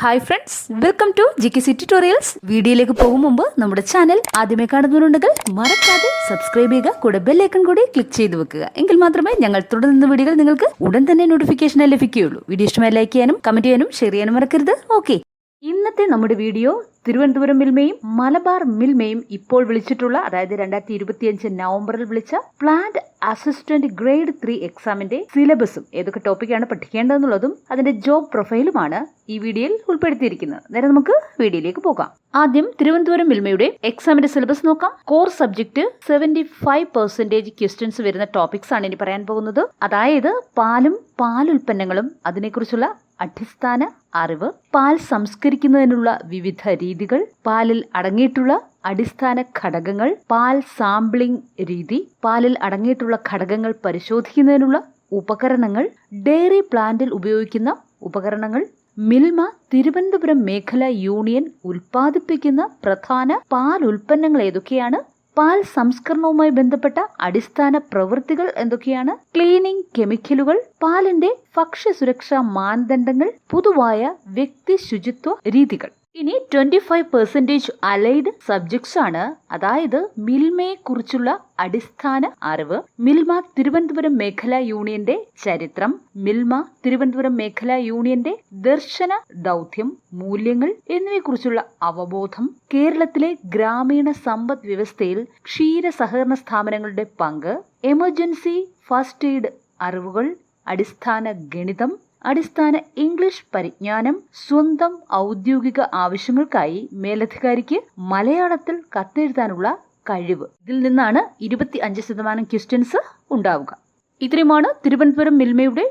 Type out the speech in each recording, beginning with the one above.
Hi friends welcome to G K C tutorials വീഡിയോയിലേക്ക് പോകും മുമ്പ് നമ്മുടെ ചാനൽ ആദ്യമേ കാണുന്നവരുണ്ടെങ്കിൽ മറക്കാതെ സബ്സ്ക്രൈബ് ചെയ്യുക കൂടെ ബെല്ലൈക്കൺ കൂടി ക്ലിക്ക് ചെയ്ത് വെക്കുക. എങ്കിൽ മാത്രമേ ഞങ്ങൾ തുടർന്ന് വീഡിയോകൾ നിങ്ങൾക്ക് ഉടൻ തന്നെ നോട്ടിഫിക്കേഷൻ ലഭിക്കുകയുള്ളൂ. വീഡിയോ ഇഷ്ടമായി ലൈക്ക് ചെയ്യാനും കമന്റ് ചെയ്യാനും ഷെയർ ചെയ്യാനും മറക്കരുത്. ഓക്കെ ഇന്നത്തെ നമ്മുടെ വീഡിയോ തിരുവനന്തപുരം മിൽമയും മലബാർ മിൽമയും ഇപ്പോൾ വിളിച്ചിട്ടുള്ള അതായത് രണ്ടായിരത്തി ഇരുപത്തിയഞ്ച് നവംബറിൽ വിളിച്ച പ്ലാന്റ് അസിസ്റ്റന്റ് ഗ്രേഡ് ത്രീ എക്സാമിന്റെ സിലബസും ഏതൊക്കെ ടോപ്പിക്കാണ് പഠിക്കേണ്ടതെന്നുള്ളതും അതിന്റെ ജോബ് പ്രൊഫൈലുമാണ് ഈ വീഡിയോയിൽ ഉൾപ്പെടുത്തിയിരിക്കുന്നത്. നേരെ നമുക്ക് വീഡിയോയിലേക്ക് പോകാം. ആദ്യം തിരുവനന്തപുരം മിൽമയുടെ എക്സാമിന്റെ സിലബസ് നോക്കാം. Core subject seventy five percentage questions വരുന്ന ടോപ്പിക്സ് ആണ് ഇനി പറയാൻ പോകുന്നത്. അതായത് പാലും പാലുൽപ്പന്നങ്ങളും അതിനെക്കുറിച്ചുള്ള അടിസ്ഥാന അറിവ്. പാൽ സംസ്കരിക്കുന്നതിനുള്ള വിവിധ രീതികൾ. പാലിൽ അടങ്ങിയിട്ടുള്ള അടിസ്ഥാന ഘടകങ്ങൾ. പാൽ സാമ്പിളിംഗ് രീതി. പാലിൽ അടങ്ങിയിട്ടുള്ള ഘടകങ്ങൾ പരിശോധിക്കുന്നതിനുള്ള ഉപകരണങ്ങൾ. ഡെയറി പ്ലാന്റിൽ ഉപയോഗിക്കുന്ന ഉപകരണങ്ങൾ. മിൽമ തിരുവനന്തപുരം മേഖല യൂണിയൻ ഉൽപ്പാദിപ്പിക്കുന്ന പ്രധാന പാൽ ഉൽപ്പന്നങ്ങൾ ഏതൊക്കെയാണ്? പാൽ സംസ്കരണവുമായി ബന്ധപ്പെട്ട അടിസ്ഥാന പ്രവൃത്തികൾ എന്തൊക്കെയാണ്? ക്ലീനിംഗ് കെമിക്കലുകൾ പാലിന്റെ ഭക്ഷ്യസുരക്ഷാ മാനദണ്ഡങ്ങൾ പൊതുവായ വ്യക്തി ശുചിത്വ രീതികൾ. ഇനി twenty five percentage allied subjects ആണ്. അതായത് മിൽമയെ കുറിച്ചുള്ള അടിസ്ഥാന അറിവ്. മിൽമ തിരുവനന്തപുരം മേഖലാ യൂണിയന്റെ ചരിത്രം. മിൽമ തിരുവനന്തപുരം മേഖലാ യൂണിയന്റെ ദർശന ദൗത്യം മൂല്യങ്ങൾ എന്നിവയെക്കുറിച്ചുള്ള അവബോധം. കേരളത്തിലെ ഗ്രാമീണ സമ്പദ് വ്യവസ്ഥയിൽ ക്ഷീര സഹകരണ സ്ഥാപനങ്ങളുടെ പങ്ക്. എമർജൻസി ഫസ്റ്റ് എയ്ഡ് അറിവുകൾ. അടിസ്ഥാന ഗണിതം. അടിസ്ഥാന ഇംഗ്ലീഷ് പരിജ്ഞാനം സ്വന്തം ഔദ്യോഗിക ആവശ്യങ്ങൾക്കായി മേലധികാരിക്ക് മലയാളത്തിൽ കത്തെഴുതാനുള്ള കഴിവ്. ഇതിൽ നിന്നാണ് ഇരുപത്തി അഞ്ച് ശതമാനം ക്വസ്റ്റ്യൻസ് ഉണ്ടാവുക. ഇത്രയുമാണ് തിരുവനന്തപുരം മിൽമയുടെ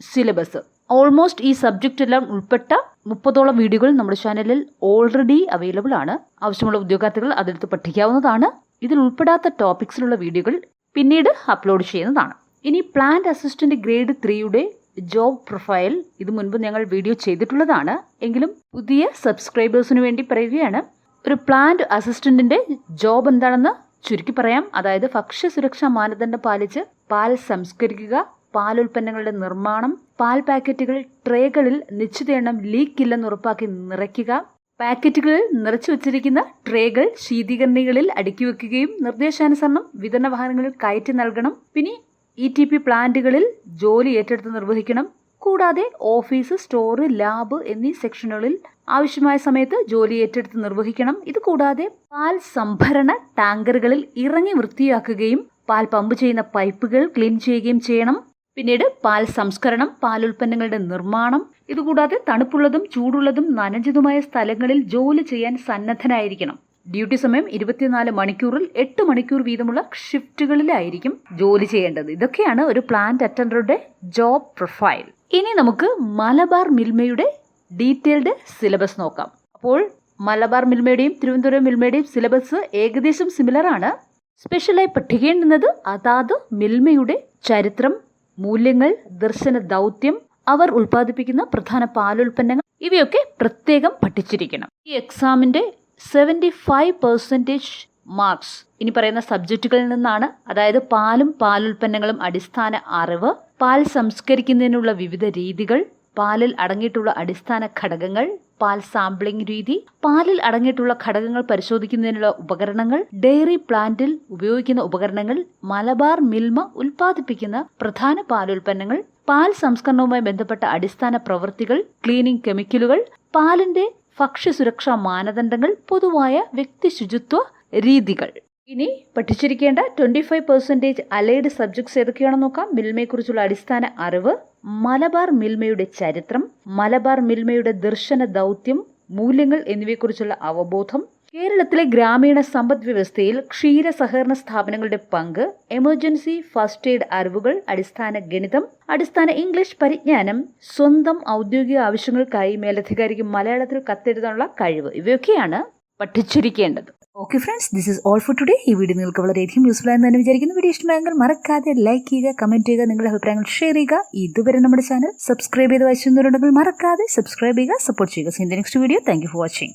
സിലബസ്. ഓൾമോസ്റ്റ് ഈ സബ്ജക്റ്റ് എല്ലാം ഉൾപ്പെട്ട മുപ്പതോളം വീഡിയോകൾ നമ്മുടെ ചാനലിൽ ഓൾറെഡി അവൈലബിൾ ആണ്. ആവശ്യമുള്ള ഉദ്യോഗാർത്ഥികൾ അതെടുത്ത് പഠിക്കാവുന്നതാണ്. ഇതിൽ ഉൾപ്പെടാത്ത ടോപ്പിക്സിലുള്ള വീഡിയോകൾ പിന്നീട് അപ്ലോഡ് ചെയ്യുന്നതാണ്. ഇനി പ്ലാന്റ് അസിസ്റ്റന്റ് ഗ്രേഡ് ത്രീയുടെ ജോബ് പ്രൊഫൈൽ ഇത് മുൻപ് ഞങ്ങൾ വീഡിയോ ചെയ്തിട്ടുള്ളതാണ്. എങ്കിലും പുതിയ സബ്സ്ക്രൈബേഴ്സിന് വേണ്ടി പറയുകയാണ് ഒരു പ്ലാന്റ് അസിസ്റ്റന്റിന്റെ ജോബ് എന്താണെന്ന് ചുരുക്കി പറയാം. അതായത് ഭക്ഷ്യസുരക്ഷാ മാനദണ്ഡം പാലിച്ച് പാൽ സംസ്കരിക്കുക പാൽ ഉൽപ്പന്നങ്ങളുടെ നിർമ്മാണം പാൽ പാക്കറ്റുകൾ ട്രേകളിൽ നിശ്ചിത എണ്ണം ലീക്ക് ഇല്ലെന്ന് ഉറപ്പാക്കി നിറയ്ക്കുക പാക്കറ്റുകളിൽ നിറച്ചു വച്ചിരിക്കുന്ന ട്രേകൾ ശീതീകരണികളിൽ അടുക്കി വെക്കുകയും നിർദ്ദേശാനുസരണം വിതരണ വാഹനങ്ങളിൽ കയറ്റി നൽകണം. പിന്നെ ഇ ടി പി പ്ലാന്റുകളിൽ ജോലി ഏറ്റെടുത്ത് നിർവഹിക്കണം കൂടാതെ ഓഫീസ് സ്റ്റോർ ലാബ് എന്നീ സെക്ഷനുകളിൽ ആവശ്യമായ സമയത്ത് ജോലി ഏറ്റെടുത്ത് നിർവഹിക്കണം. ഇത് കൂടാതെ പാൽ സംഭരണ ടാങ്കറുകളിൽ ഇറങ്ങി വൃത്തിയാക്കുകയും പാൽ പമ്പ് ചെയ്യുന്ന പൈപ്പുകൾ ക്ലീൻ ചെയ്യുകയും ചെയ്യണം. പിന്നീട് പാൽ സംസ്കരണം പാൽ ഉൽപ്പന്നങ്ങളുടെ നിർമ്മാണം. ഇതുകൂടാതെ തണുപ്പുള്ളതും ചൂടുള്ളതും നനഞ്ഞതുമായ സ്ഥലങ്ങളിൽ ജോലി ചെയ്യാൻ സന്നദ്ധനായിരിക്കണം. ഡ്യൂട്ടി സമയം ഇരുപത്തിനാല് മണിക്കൂറിൽ എട്ട് മണിക്കൂർ വീതമുള്ള ഷിഫ്റ്റുകളിലായിരിക്കും ജോലി ചെയ്യേണ്ടത്. ഇതൊക്കെയാണ് ഒരു പ്ലാന്റ് അറ്റൻഡറുടെ ജോബ് പ്രൊഫൈൽ ഇനി നമുക്ക് മലബാർ മിൽമയുടെ ഡീറ്റെയിൽഡ് സിലബസ് നോക്കാം. അപ്പോൾ മലബാർ മിൽമയുടെയും തിരുവനന്തപുരം മിൽമയുടെയും സിലബസ് ഏകദേശം സിമിലർ ആണ്. സ്പെഷ്യലായി പഠിക്കേണ്ടുന്നത് അതാത് മിൽമയുടെ ചരിത്രം മൂല്യങ്ങൾ ദർശന ദൗത്യം അവർ ഉൽപ്പാദിപ്പിക്കുന്ന പ്രധാന പാലുൽപ്പന്നങ്ങൾ ഇവയൊക്കെ പ്രത്യേകം പഠിച്ചിരിക്കണം. ഈ എക്സാമിന്റെ സെവന്റി ഫൈവ് പെർസെന്റേജ് മാർക്സ് ഇനി പറയുന്ന സബ്ജക്റ്റുകളിൽ നിന്നാണ്. അതായത് പാലും പാലുൽപ്പന്നങ്ങളും അടിസ്ഥാന അറിവ് പാൽ സംസ്കരിക്കുന്നതിനുള്ള വിവിധ രീതികൾ പാലിൽ അടങ്ങിയിട്ടുള്ള അടിസ്ഥാന ഘടകങ്ങൾ പാൽ സാമ്പിളിംഗ് രീതി പാലിൽ അടങ്ങിയിട്ടുള്ള ഘടകങ്ങൾ പരിശോധിക്കുന്നതിനുള്ള ഉപകരണങ്ങൾ ഡെയറി പ്ലാന്റിൽ ഉപയോഗിക്കുന്ന ഉപകരണങ്ങൾ മലബാർ മിൽമ ഉൽപ്പാദിപ്പിക്കുന്ന പ്രധാന പാലുൽപ്പന്നങ്ങൾ പാൽ സംസ്കരണവുമായി ബന്ധപ്പെട്ട അടിസ്ഥാന പ്രവൃത്തികൾ ക്ലീനിംഗ് കെമിക്കലുകൾ പാലിന്റെ ഭക്ഷ്യസുരക്ഷാ മാനദണ്ഡങ്ങൾ പൊതുവായ വ്യക്തി ശുചിത്വ രീതികൾ. ഇനി പഠിച്ചിരിക്കേണ്ട twenty five percentage allied subjects ഏതൊക്കെയാണെന്ന് നോക്കാം. മിൽമയെക്കുറിച്ചുള്ള അടിസ്ഥാന അറിവ് മലബാർ മിൽമയുടെ ചരിത്രം മലബാർ മിൽമയുടെ ദർശന ദൗത്യം മൂല്യങ്ങൾ എന്നിവയെക്കുറിച്ചുള്ള അവബോധം കേരളത്തിലെ ഗ്രാമീണ സമ്പദ് വ്യവസ്ഥയിൽ ക്ഷീര സഹകരണ സ്ഥാപനങ്ങളുടെ പങ്ക് എമർജൻസി ഫസ്റ്റ് എയ്ഡ് അറിവുകൾ അടിസ്ഥാന ഗണിതം അടിസ്ഥാന ഇംഗ്ലീഷ് പരിജ്ഞാനം സ്വന്തം ഔദ്യോഗിക ആവശ്യങ്ങൾക്കായി മേലധികാരിക്ക് മലയാളത്തിൽ കത്തെഴുതാനുള്ള കഴിവ് ഇവയൊക്കെയാണ് പഠിച്ചിരിക്കേണ്ടത്. Okay friends this is all for today ഈ വീഡിയോ നിങ്ങൾക്ക് വളരെയധികം യൂസ്ഫുൾ ആയെന്ന് തന്നെ വിചാരിക്കുന്നു. വീഡിയോ ഇഷ്ടമായെങ്കിൽ മറക്കാതെ ലൈക്ക് ചെയ്യുക കമന്റ് ചെയ്യുക നിങ്ങളുടെ അഭിപ്രായങ്ങൾ ഷെയർ ചെയ്യുക. ഇതുവരെ നമ്മുടെ ചാനൽ സബ്സ്ക്രൈബ് ചെയ്ത് വായിച്ചിരുന്നവരുണ്ടെങ്കിൽ മറക്കാതെ സബ്സ്ക്രൈബ് ചെയ്യുക സപ്പോർട്ട് ചെയ്യുക. So in the next video thank for watching